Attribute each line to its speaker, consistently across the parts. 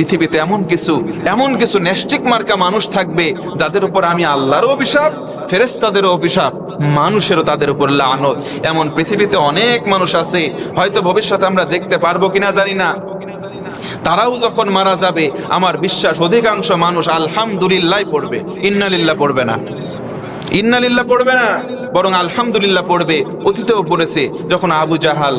Speaker 1: পৃথিবীতে এমন কিছু এমন কিছু নেস্টিক মার্কা মানুষ থাকবে যাদের উপর আমি আল্লাহরও অভিশাপ ফেরেস্তাদেরও অভিশাপ, মানুষেরও তাদের উপর লানত। এমন পৃথিবীতে অনেক মানুষ আছে, হয়তো ভবিষ্যতে আমরা দেখতে পারব কিনা জানি না। তারাও যখন মারা যাবে, আমার বিশ্বাস অধিকাংশ মানুষ আলহামদুলিল্লাহ পড়বে, ইন্নালিল্লাহ পড়বে না। ইন্নালিল্লাহ পড়বে না। বরং আলহামদুলিল্লাহ পড়বে, অতীতেও পড়েছে যখন আবু জাহাল,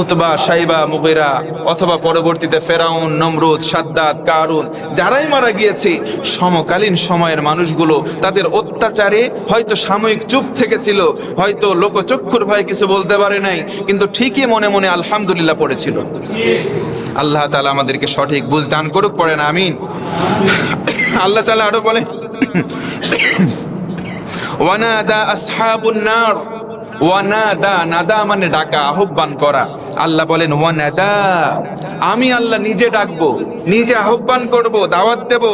Speaker 1: উতবা, সাইবা, মুগেরা অথবা পরবর্তীতে ফেরাউন, নমরুদ সাদ্দাত কারুন যারাই মারা গিয়েছে, সমকালীন সময়ের মানুষগুলো তাদের অত্যাচারে হয়তো সাময়িক চুপ থেকেছিল, হয়তো লোকচক্ষুর ভয়ে কিছু বলতে পারে নাই, কিন্তু ঠিকই মনে মনে আলহামদুলিল্লাহ পড়েছিল। আল্লাহ তালা আমাদেরকে সঠিক বুঝ দান করুক, পড়েন, আমিন। আল্লাহ তালা আরও বলে ওয়ানাদা আসহাবুন নার। ওয়ানাদা, নাদা মানে ডাকা, আহ্বান করা। আল্লাহ বলেন, ওয়ানাদা, আমি আল্লাহ নিজে ডাকবো, নিজে আহ্বান করব, দাওয়াত দেব,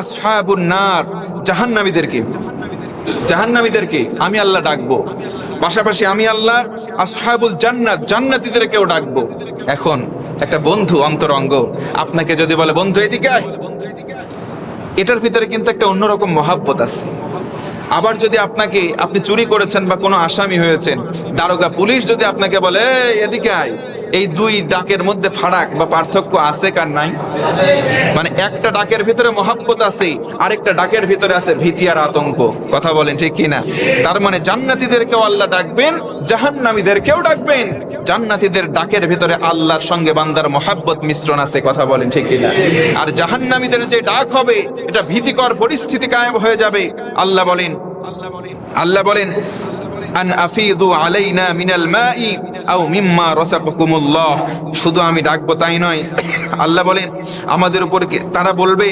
Speaker 1: আসহাবুন নার, জাহান্নামীদেরকে জাহান্নামীদেরকে আমি আল্লাহ ডাকবো। পাশাপাশি আমি আল্লাহ আসহাবুল জান্নাত, জান্নাতীদেরকেও ডাকবো। এখন একটা বন্ধু অন্তরঙ্গ, আপনাকে যদি বলে, বন্ধু, এদিকে এটার ভিতরে কিন্তু একটা অন্যরকম মহাব্বত আছে। আবার যদি আপনাকে আপনি চুরি করেছেন বা কোনো আসামি হয়েছেন, দারোগা পুলিশ যদি আপনাকে বলে এদিকে আয়। এই দুই ডাকের মধ্যে ফারাক বা পার্থক্য আছে কার নাই? মানে একটা ডাকের ভিতরে মহাব্বত আছে, আরেকটা ডাকের ভিতরে আছে ভীতি আর আতঙ্ক। কথা বলেন ঠিক কিনা? তার মানে জান্নাতীদেরকেও আল্লাহ ডাকবেন, জাহান্নামীদেরকেও ডাকবেন। জান্নাতীদের ডাকের ভিতরে আল্লাহর সঙ্গে বান্দার মহাব্বত মিশ্রণ আছে, কথা বলেন ঠিক কিনা? আর জাহান্নামীদের যে ডাক হবে, এটা ভীতিকর পরিস্থিতি কায়েম হয়ে যাবে। আল্লাহ বলেন আল্লাহ বলেন আন আফিদু আলাইনা মিনাল মাই আও মিম্মা রাসাকাকুমুল্লাহ শুধু আমি ডাকবো তাই নয়, আল্লাহ বলেন, আমাদের উপরে তারা বলবে,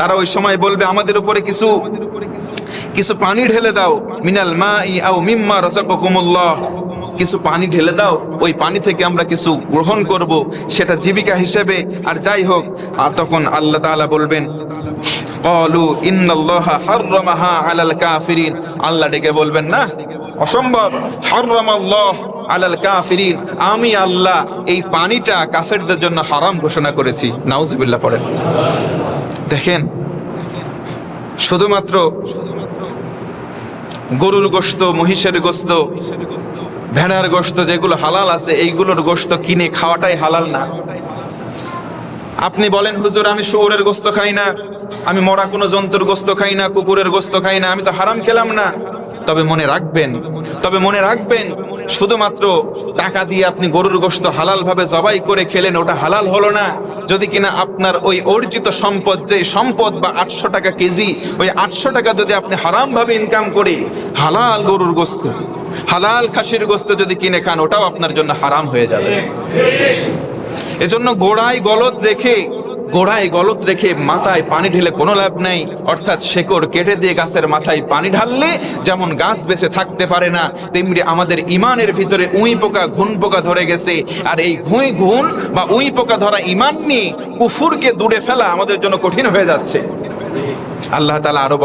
Speaker 1: তারা ওই সময় বলবে, আমাদের উপরে কিছু কিছু পানি ঢেলে দাও, মিনাল মাই আও মিম্মা রাসাকাকুমুল্লাহ কিছু পানি ঢেলে দাও, ওই পানি থেকে আমরা কিছু গ্রহণ করব, সেটা জীবিকা হিসেবে, আর যাই হোক, আর তখন আল্লাহ তাআলা বলবেন কলু ইন্নাল্লাহা হাররামাহা আলাল কাফিরিন আল্লাহ ডেকে বলবেন, না, অসম্ভব। হরমাল্লাহ আলাল কাফিরিন আমি আল্লাহ এই পানিটা কাফেরদের জন্য হারাম ঘোষণা করেছি। নাউজবিল্লা পড়েন। দেখেন, শুধুমাত্র গরুর গোশত, মহিষের গোস্ত ভেড়ার গোশত যেগুলো হালাল আছে, এইগুলোর গোশত কিনে খাওয়াটাই হালাল না। আপনি বলেন, হুজুর, আমি শুয়োরের গোস্ত খাই না। আমি মরা কোনো জন্তুর গোস্ত খাই না, কুকুরের গোস্ত খাই না, আমি তো হারাম খেলাম না। তবে মনে রাখবেন, তবে মনে রাখবেন, শুধুমাত্র টাকা দিয়ে আপনি গরুর গোস্ত হালাল ভাবে জবাই করে খেলেন, ওটা হালাল হলো না। যদি কিনা আপনার ওই অর্জিত সম্পদ, যে সম্পদ বা আটশো টাকা কেজি, ওই আটশো টাকা যদি আপনি হারাম ভাবে ইনকাম করে, হালাল গরুর গোস্ত, হালাল খাসির গোস্ত যদি কিনে খান, ওটাও আপনার জন্য হারাম হয়ে যাবে। এজন্য গোড়ায় গলত রেখে গোড়ায় গলত রেখে মাথায় পানি ঢেলে কোনো লাভ নেই। অর্থাৎ শেকড় কেটে দিয়ে গাছের মাথায় পানি ঢাললে যেমন গাছ বেঁচে থাকতে পারে না, তেমনি আমাদের ইমানের ভিতরে উঁই পোকা ঘুন পোকা ধরে গেছে। আর এই ঘুঁই ঘুন বা উঁই পোকা ধরা ইমান নিয়ে কুফুরকে দূরে ফেলা আমাদের জন্য কঠিন হয়ে যাচ্ছে। আল্লাহ তালা আরও